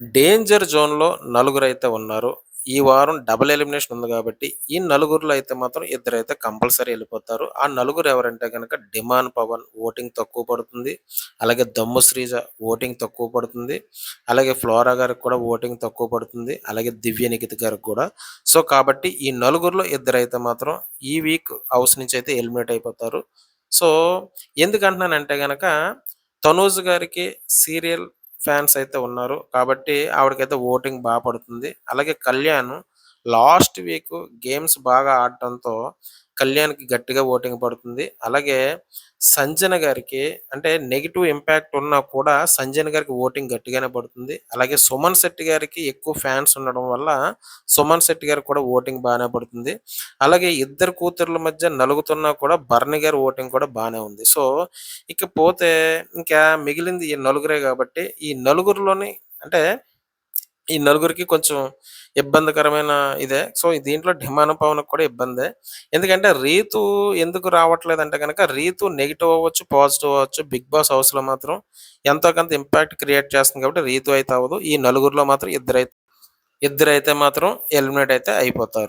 Danger జోన్‌లో నలుగురైతే ఉన్నారు. ఈ వారం డబుల్ ఎలిమినేషన్ ఉంది కాబట్టి ఈ నలుగురులో అయితే మాత్రం ఇద్దరైతే కంపల్సరీ వెళ్ళిపోతారు ఆ నలుగురు ఎవరంటే కనుక డిమాన్ పవన్ ఓటింగ్ తక్కువ పడుతుంది. అలాగే దమ్ము శ్రీజ ఓటింగ్ తక్కువ పడుతుంది. అలాగే ఫ్లోరా గారికి కూడా ఓటింగ్ తక్కువ పడుతుంది. అలాగే దివ్య నిఖిత్ గారికి కూడా. సో, కాబట్టి ఈ నలుగురులో ఇద్దరైతే మాత్రం ఈ వీక్ హౌస్ నుంచి అయితే ఎలిమినేట్ అయిపోతారు. సో, ఎందుకంటున్నానంటే గనక తనూజ్ గారికి సీరియల్ ఫ్యాన్స్ అయితే ఉన్నారు. కాబట్టి ఆవిడకైతే ఓటింగ్ బా పడుతుంది. అలాగే కళ్యాణ్ లాస్ట్ వీక్ గేమ్స్ బాగా ఆడటంతో కళ్యాణ్‌కి గట్టిగా ఓటింగ్ పడుతుంది. అలాగే సంజన గారికి అంటే నెగిటివ్ ఇంపాక్ట్ ఉన్నా కూడా సంజన గారికి ఓటింగ్ గట్టిగానే పడుతుంది. అలాగే సుమన్ శెట్టి గారికి ఎక్కువ ఫ్యాన్స్ ఉండడం వల్ల సుమన్ శెట్టి గారికి కూడా ఓటింగ్ బాగానే పడుతుంది. అలాగే ఇద్దరు కూతుర్ల మధ్య నలుగుతున్నా కూడా భరణి గారి ఓటింగ్ కూడా బాగానే ఉంది. సో, ఇకపోతే ఇంకా మిగిలింది ఈ నలుగురే కాబట్టి ఈ నలుగురిలోని అంటే ఈ నలుగురికి కొంచెం ఇబ్బందికరమైన ఇదే. సో, దీంట్లో డిమాను, పవన్‌కి కూడా ఇబ్బందే. ఎందుకంటే రీతు ఎందుకు రావట్లేదంటే గనక రీతు నెగెటివ్ అవ్వచ్చు, పాజిటివ్ అవ్వచ్చు. బిగ్ బాస్ హౌస్‌లో మాత్రం ఎంతో కొంత ఇంపాక్ట్ క్రియేట్ చేస్తుంది కాబట్టి రీతు అయితే అవ్వదు. ఈ నలుగురిలో మాత్రం ఇద్దరైతే ఇద్దరైతే మాత్రం ఎలిమినేట్ అయితే అయిపోతారు.